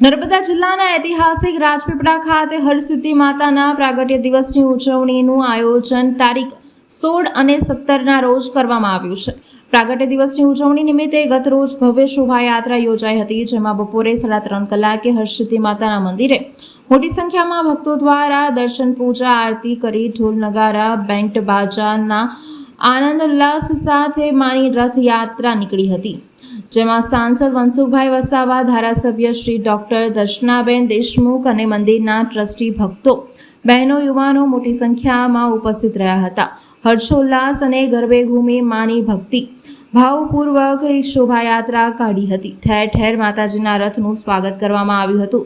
નર્મદા જિલ્લાના ઐતિહાસિક રાજપીપળા ખાતે હરસિદ્ધિ માતાના પ્રાગટ્ય દિવસની ઉજવણીનું આયોજન તારીખ સોળ અને સત્તરના રોજ કરવામાં આવ્યું છે. પ્રાગટ્ય દિવસની ઉજવણી નિમિત્તે ગત રોજ ભવ્ય શોભાયાત્રા યોજાઈ હતી, જેમાં બપોરે સાડા ત્રણ કલાકે હરસિદ્ધિ માતાના મંદિરે મોટી સંખ્યામાં ભક્તો દ્વારા દર્શન, પૂજા, આરતી કરી ઢોલ નગારા, બેન્ટ બાજાના આનંદ ઉલ્લાસ સાથે માની રથયાત્રા નીકળી હતી. જેમાં સાંસદ મનસુખભાઈ વસાવા, ધારાસભ્ય શ્રી ડોક્ટર દર્શનાબેન દેશમુખ અને મંદિરના ટ્રસ્ટી ભક્તો, બહેનો, યુવાનો મોટી સંખ્યામાં ઉપસ્થિત રહ્યા હતા. હર્ષોલ્લાસ અને ગરબે ઘૂમી માની ભક્તિ. ભાવપૂર્વક શોભાયાત્રા કાઢી હતી. ઠેર ઠેર માતાજીના રથનું સ્વાગત કરવામાં આવ્યું હતું.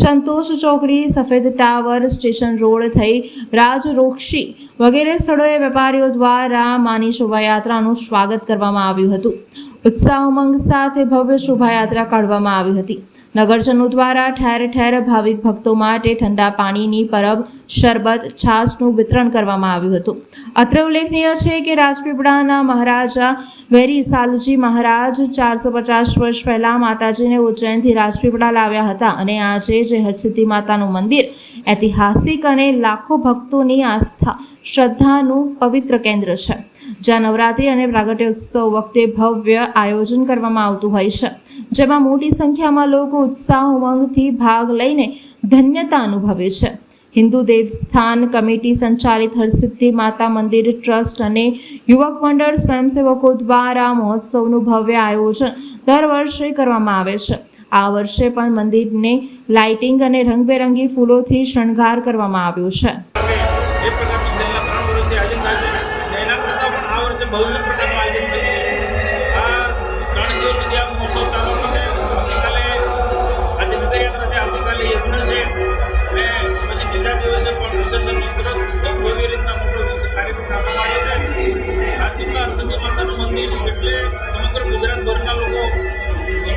સંતોષ ચોકડી, સફેદ ટાવર, સ્ટેશન રોડ થઈ રાજરોક્ષી વગેરે સ્થળોએ વેપારીઓ દ્વારા માની શોભાયાત્રાનું સ્વાગત કરવામાં આવ્યું હતું. ઉત્સાહ ઉમંગ સાથે ભવ્ય શોભાયાત્રા કાઢવામાં આવી હતી. નગરજનો દ્વારા ઠેર ઠેર ભાવિક ભક્તો માટે ઠંડા પાણીની પરબ, શરબત, છાશનું વિતરણ કરવામાં આવ્યું હતું. અત્રે ઉલ્લેખનીય છે કે રાજપીપળાના મહારાજા વેરી સાલુજી મહારાજ ચારસો પચાસ વર્ષ પહેલાં માતાજીને ઉજ્જૈનથી રાજપીપળા લાવ્યા હતા અને આજે જે હરસિદ્ધિ માતાનું મંદિર ઐતિહાસિક અને લાખો ભક્તોની આસ્થા, શ્રદ્ધાનું પવિત્ર કેન્દ્ર છે. જ્યાં નવરાત્રિ અને પ્રાગટ્યોત્સવ વખતે ભવ્ય આયોજન કરવામાં આવતું હોય છે. જેમાં મોટી સંખ્યામાં લોકો ઉત્સાહ ઉમંગથી ભાગ લઈને ધન્યતા અનુભવે છે. હિન્દુ દેવસ્થાન કમિટી સંચાલિત હરસિદ્ધિ માતા મંદિર ટ્રસ્ટ અને યુવક મંડળ સ્વયંસેવકો દ્વારા મહોત્સવનું ભવ્ય આયોજન દર વર્ષે કરવામાં આવે છે. આ વર્ષે પણ મંદિરને લાઇટિંગ અને રંગબેરંગી ફૂલોથી શણગાર કરવામાં આવ્યો છે. પણ વિસર્જન વિસર્જન એક ભવ્ય રીતના મોટો કાર્યક્રમ રાખવામાં આવ્યો છે રાજપીપળા હરસિદ્ધિ માતાનું મંદિર એટલે સમગ્ર ગુજરાતભરના લોકો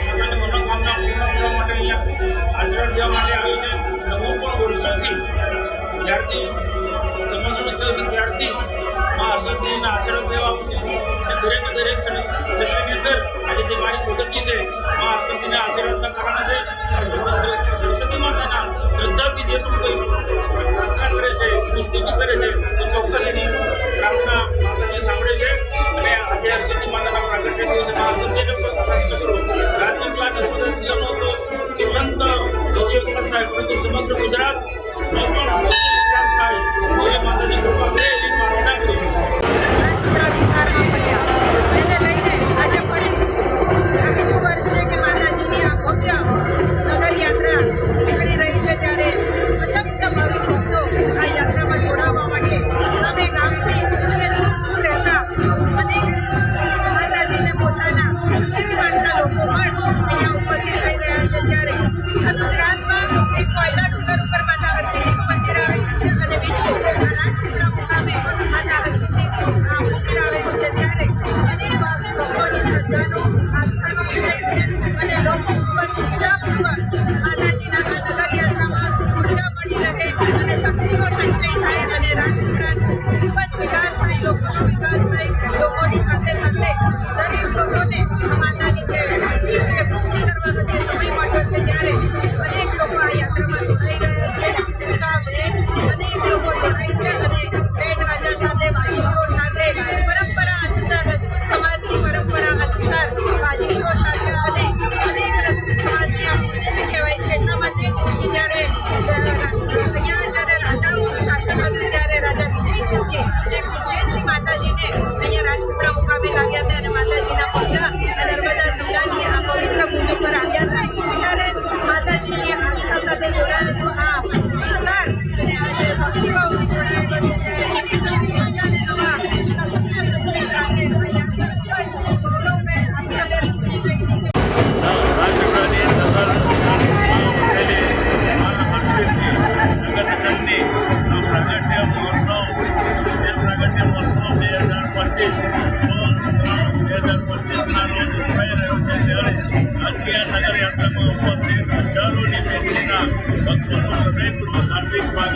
પોતાની મનોકામના પૂર્ણ કરવા માટે અહીંયા આશીર્વાદ દેવા માટે આવે છે અને હું પણ વર્ષોથી જ્યારથી સમજણ થયો છે ત્યારથી માં હસરદીના આશીર્વાદ લેવા આવું છું અને દરેક દરેક ક્ષેત્રની અંદર આજે જે મારી પ્રગતિ છે ano, hasta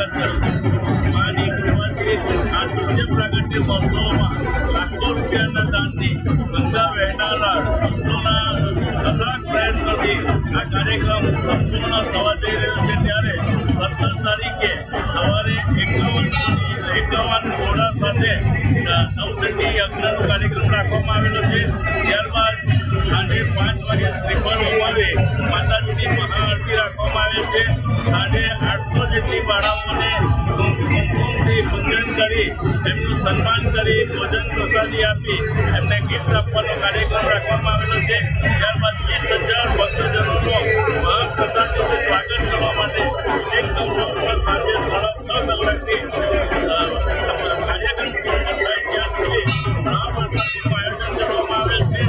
બદલ માની કૃપાથી આ તૃતીય મહોત્સવમાં લાખો રૂપિયાના દાનથી ગંગા વહેનારા ભક્તોના અથાગ પ્રયત્નોથી આ કાર્યક્રમ સંપૂર્ણ થવા જઈ રહ્યો છે ત્યારે સત્તર તારીખે સવારે એકાવન એકાવન ઘોડા સાથે નવ નવચંડી યજ્ઞનો કાર્યક્રમ રાખવામાં આવેલો છે. ત્યારે કરી, એમનું સન્માન કરી, ભોજન પ્રસાદી આપી, એમને ગિફ્ટ આપવાનો કાર્યક્રમ રાખવામાં આવેલો છે. ત્યારબાદ વીસ હજાર ભક્તજનોનો મહાપ્રસાદનું સ્વાગત કરવા માટે એક નવરાત્રમાં સાંજે સાડા છ કલાકથી કાર્યક્રમ પૂર્ણ આયોજન કરવામાં આવેલ છે.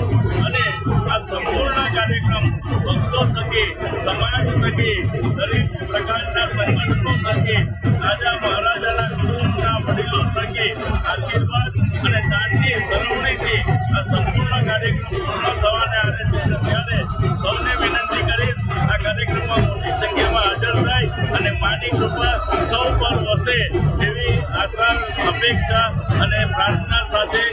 અને આ સંપૂર્ણ કાર્યક્રમ ભક્તો થકી, સમાજ થકી, દરેક પ્રકારના સંગઠનો થકી, રાજા મહારાજાના આશીર્વાદ અને દાનની સરવણીથી આ સંપૂર્ણ કાર્યક્રમ પૂર્ણ થવાને આરે ત્યારે સૌને વિનંતી કરીશ, આ કાર્યક્રમમાં મોટી સંખ્યામાં હાજર થાય અને માની કૃપા સૌ પર વસે એવી આશા, અપેક્ષા અને પ્રાર્થના સાથે